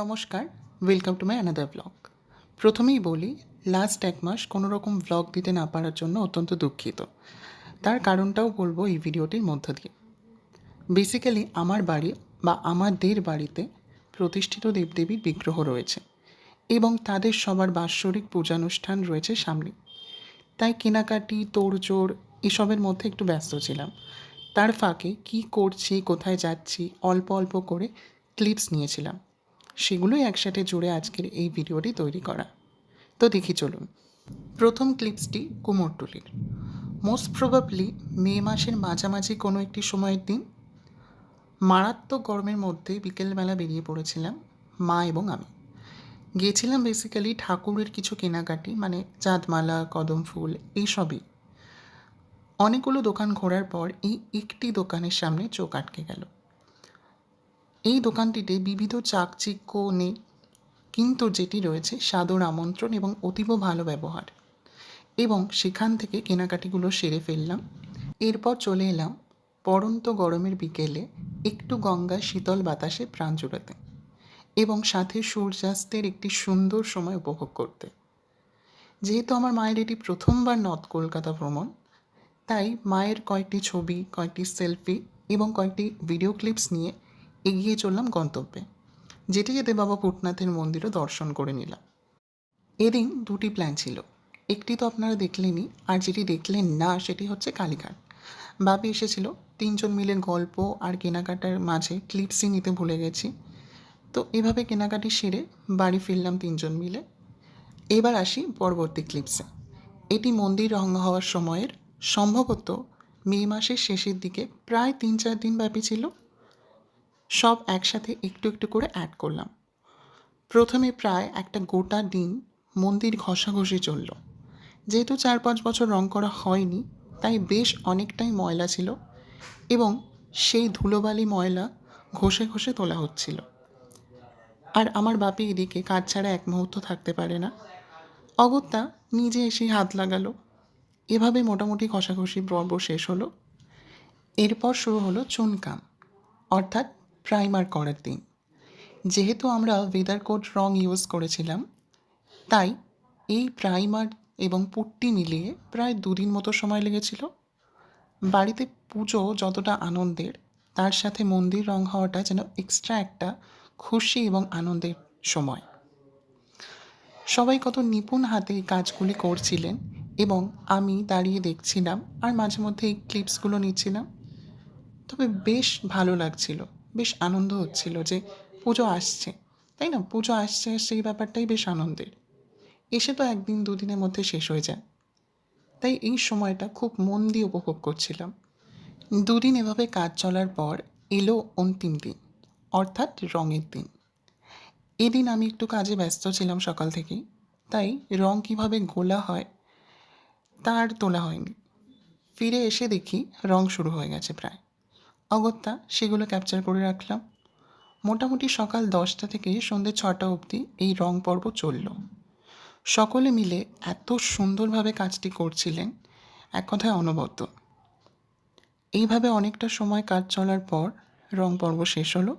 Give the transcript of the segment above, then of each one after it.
নমস্কার welcome to my another blog প্রথমেই বলি লাস্ট এক মাস কোনো রকম ব্লগ দিতে না পারার জন্য অত্যন্ত দুঃখিত। তার কারণটাও বলব এই ভিডিওটির মধ্য দিয়ে। বেসিক্যালি আমার বাড়ি বা আমাদের বাড়িতে প্রতিষ্ঠিত দেবদেবীর বিগ্রহ রয়েছে এবং তাদের সবার বাৎসরিক পূজানুষ্ঠান রয়েছে সামনে। তাই কেনাকাটি, তোড়জোড় এসবের মধ্যে একটু ব্যস্ত ছিলাম। তার ফাঁকে কি করছি, কোথায় যাচ্ছি, অল্প অল্প করে ক্লিপস নিয়েছিলাম। সেগুলোই একসাথে জুড়ে আজকের এই ভিডিওটি তৈরি করা। তো দেখি চলুন। প্রথম ক্লিপসটি কুমোরটুলির মোস্ট প্রবাবলি মে মাসের মাঝামাঝি কোনো একটি সময়ের দিন মারাত্মক গরমের মধ্যে বিকেলবেলা বেরিয়ে পড়েছিলাম মা এবং আমি। গিয়েছিলাম বেসিক্যালি ঠাকুরের কিছু কেনাকাটি মানে চাঁদমালা, কদম ফুল, এইসবই। অনেকগুলো দোকান ঘোরার পর এই একটি দোকানের সামনে চোখ আটকে গেল। এই দোকানটিতে বিবিধ চাকচিক্য নেই, কিন্তু যেটি রয়েছে সাদর আমন্ত্রণ এবং অতীব ভালো ব্যবহার। এবং সেখান থেকে কেনাকাটিগুলো সেরে ফেললাম। এরপর চলে এলাম পরন্ত গরমের বিকেলে একটু গঙ্গা শীতল বাতাসে প্রাণ জুড়াতে এবং সাথে সূর্যাস্তের একটি সুন্দর সময় উপভোগ করতে। যেহেতু আমার মায়ের এটি প্রথমবার নর্থ কলকাতা ভ্রমণ, তাই মায়ের কয়েকটি ছবি, কয়েকটি সেলফি এবং কয়েকটি ভিডিও ক্লিপস নিয়ে এগিয়ে চললাম গন্তব্যে। যেতে যেতে বাবা পুটনাথের মন্দিরও দর্শন করে নিলাম। এদিন দুটি প্ল্যান ছিল। একটি তো আপনারা দেখলেনই, আর যেটি দেখলেন না, সেটি হচ্ছে কালীঘাট। বাপি এসেছিল, তিনজন মিলে গল্প আর কেনাকাটার মাঝে ক্লিপসই নিতে ভুলে গেছি। তো এভাবে কেনাকাটি সেরে বাড়ি ফিরলাম তিনজন মিলে। এবার আসি পরবর্তী ক্লিপসে এটি মন্দির রঙ হওয়ার সময়ের, সম্ভবত মে মাসের শেষের দিকে প্রায় তিন চার দিন ব্যাপী ছিল। সব একসাথে একটু একটু করে অ্যাড করলাম। প্রথমে প্রায় একটা গোটা দিন মন্দির ঘষাঘষি চলল। যেহেতু চার পাঁচ বছর রং করা হয়নি, তাই বেশ অনেকটাই ময়লা ছিল এবং সেই ধুলোবালি ময়লা ঘষে ঘষে তোলা হচ্ছিল। আর আমার বাপি এদিকে কাজ ছাড়া এক মুহূর্ত থাকতে পারে না। অগত্যা নিজে এসে হাত লাগালো। এভাবে মোটামুটি ঘষাঘষি পর্ব শেষ হলো। এরপর শুরু হলো চুনকাম, অর্থাৎ প্রাইমার করার দিন। যেহেতু আমরা ওয়েদার কোড রং ইউজ করেছিলাম, তাই এই প্রাইমার এবং পুট্টি মিলিয়ে প্রায় দুদিন মতো সময় লেগেছিল। বাড়িতে পুজো যতটা আনন্দের, তার সাথে মন্দির রং হওয়াটা যেন এক্সট্রা একটা খুশি এবং আনন্দের সময়। সবাই কত নিপুণ হাতে এই কাজগুলি করছিলেন এবং আমি দাঁড়িয়ে দেখছিলাম আর মাঝে মধ্যে এই ক্লিপসগুলো নিচ্ছিলাম। তবে বেশ ভালো লাগছিল। বেশ আনন্দ হচ্ছিল যে পুজো আসছে, তাই না? পুজো আসছে, সেই ব্যাপারটাই বেশ আনন্দের। এসে তো একদিন দুদিনের মধ্যে শেষ হয়ে যায়। তাই এই সময়টা খুব মন দিয়ে উপভোগ করছিলাম। দুদিন এভাবে কাজ চলার পর এলো অন্তিম দিন, অর্থাৎ রঙের দিন। এদিন আমি একটু কাজে ব্যস্ত ছিলাম সকাল থেকেই, তাই রং কীভাবে গোলা হয় তার তোলা হয়নি। ফিরে এসে দেখি রং শুরু হয়ে গেছে প্রায়। অগত্যা সেগুলো ক্যাপচার করে রাখলাম। মোটামুটি সকাল দশটা থেকে সন্ধ্যে ছটা অবধি এই রং পর্ব চলল। সকলে মিলে এত সুন্দরভাবে কাজটি করছিলেন, এক কথায় অনবদ্য। এইভাবে অনেকটা সময় কাজ চলার পর রং পর্ব শেষ হলো।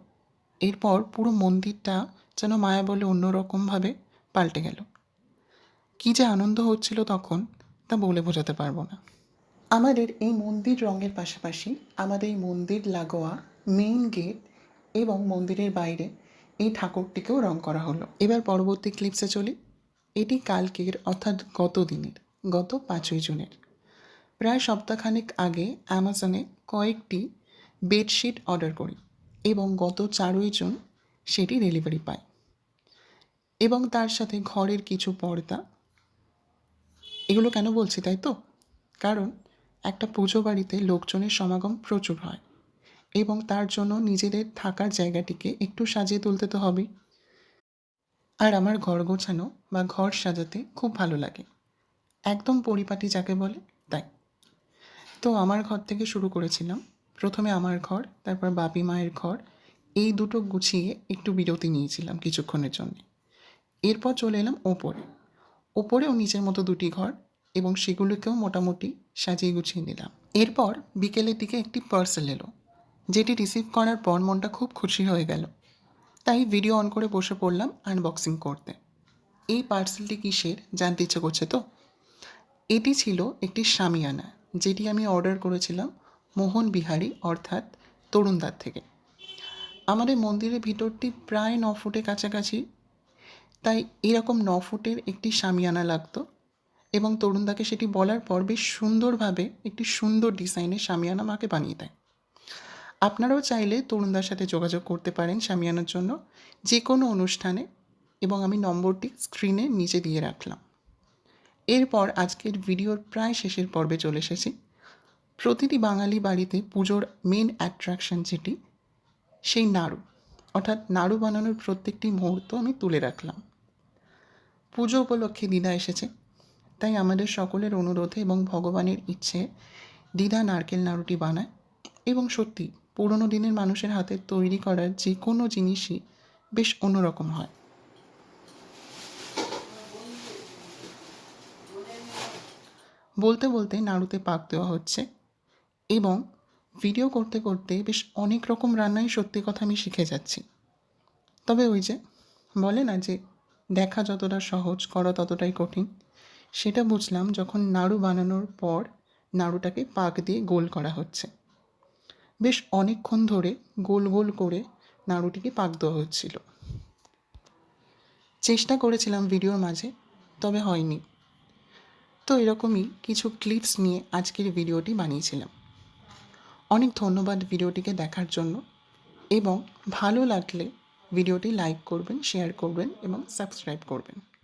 এরপর পুরো মন্দিরটা যেন মায়া বলে অন্যরকমভাবে পাল্টে গেল। কী যে আনন্দ হচ্ছিল তখন তা বলে বোঝাতে পারব না। আমাদের এই মন্দির রঙের পাশাপাশি আমাদের এই মন্দির লাগোয়া মেইন গেট এবং মন্দিরের বাইরে এই ঠাকুরটিকেও রং করা হলো। এবার পরবর্তী ক্লিপসে চলি। এটি কালকের, অর্থাৎ গত দিনের, গত পাঁচই জুনের। প্রায় সপ্তাহখানেক আগে অ্যামাজনে কয়েকটি বেডশিট অর্ডার করি এবং গত চারই জুন সেটি ডেলিভারি পাই। এবং তার সাথে ঘরের কিছু পর্দা। এগুলো কেন বলছি তাই তো? কারণ একটা পুজো বাড়িতে লোকজনের সমাগম প্রচুর হয় এবং তার জন্য নিজেদের থাকার জায়গাটিকে একটু সাজিয়ে তুলতে তো হবেই। আর আমার ঘর গোছানো বা ঘর সাজাতে খুব ভালো লাগে। একদম পরিপাটি যাকে বলে, তাই। তো আমার ঘর থেকে শুরু করেছিলাম। প্রথমে আমার ঘর, তারপর বাপি মায়ের ঘর। এই দুটো গুছিয়ে একটু বিরতি নিয়েছিলাম কিছুক্ষণের জন্য। এরপর চলে এলাম ওপরে। ওপরেও নিচের মতো দুটি ঘর এবং সেগুলোকেও মোটামুটি সাজিয়ে গুছিয়ে নিলাম। এরপর বিকেলের দিকে একটি পার্সেল এলো, যেটি রিসিভ করার পর মনটা খুব খুশি হয়ে গেল। তাই ভিডিও অন করে বসে পড়লাম আনবক্সিং করতে। এই পার্সেলটি কিসের জানতে ইচ্ছে করছে তো? এটি ছিল একটি শামিয়ানা যেটি আমি অর্ডার করেছিলাম মোহন বিহারি, অর্থাৎ তরুণদার থেকে। আমাদের মন্দিরের ভিতরটি প্রায় ন ফুটে কাছাকাছি, তাই এরকম ন ফুটের একটি শামিয়ানা লাগতো। এবং তরুণদাকে সেটি বলার পর বেশ সুন্দরভাবে একটি সুন্দর ডিজাইনের শামিয়ানা মাকে বানিয়ে দেয়। আপনারাও চাইলে তরুণদার সাথে যোগাযোগ করতে পারেন শামিয়ানার জন্য যে কোনো অনুষ্ঠানে এবং আমি নম্বরটি স্ক্রিনে নিচে দিয়ে রাখলাম। এরপর আজকের ভিডিওর প্রায় শেষের পর্বে চলে এসেছি। প্রতিটি বাঙালি বাড়িতে পুজোর মেন অ্যাট্রাকশন যেটি, সেই নাড়ু। অর্থাৎ নাড়ু বানানোর প্রত্যেকটি মুহূর্ত আমি তুলে রাখলাম। পুজো উপলক্ষে দিদা এসেছে। তাই আমাদের সকলের অনুরোধে এবং ভগবানের ইচ্ছে দিদা নারকেল নাড়ুটি বানায় এবং সত্যি পুরোনো দিনের মানুষের হাতে তৈরি করার যে কোনো জিনিসই বেশ অন্যরকম হয়। বলতে বলতে নাড়ুতে পাক দেওয়া হচ্ছে এবং ভিডিও করতে করতে বেশ অনেক রকম রান্নাই সত্যি কথা আমি শিখে যাচ্ছি। তবে ওই যে বলে না যে দেখা যতটা সহজ, করা ততটাই কঠিন। সেটা বুঝলাম যখন নাড়ু বানানোর পর নাড়ুটাকে পাক দিয়ে গোল করা হচ্ছে। বেশ অনেকক্ষণ ধরে গোল গোল করে নাড়ুটিকে পাক দেওয়া হচ্ছিল। চেষ্টা করেছিলাম ভিডিওর মাঝে, তবে হয়নি। তো এরকমই কিছু ক্লিপস নিয়ে আজকের ভিডিওটি বানিয়েছিলাম। অনেক ধন্যবাদ ভিডিওটিকে দেখার জন্য এবং ভালো লাগলে ভিডিওটি লাইক করবেন, শেয়ার করবেন এবং সাবস্ক্রাইব করবেন।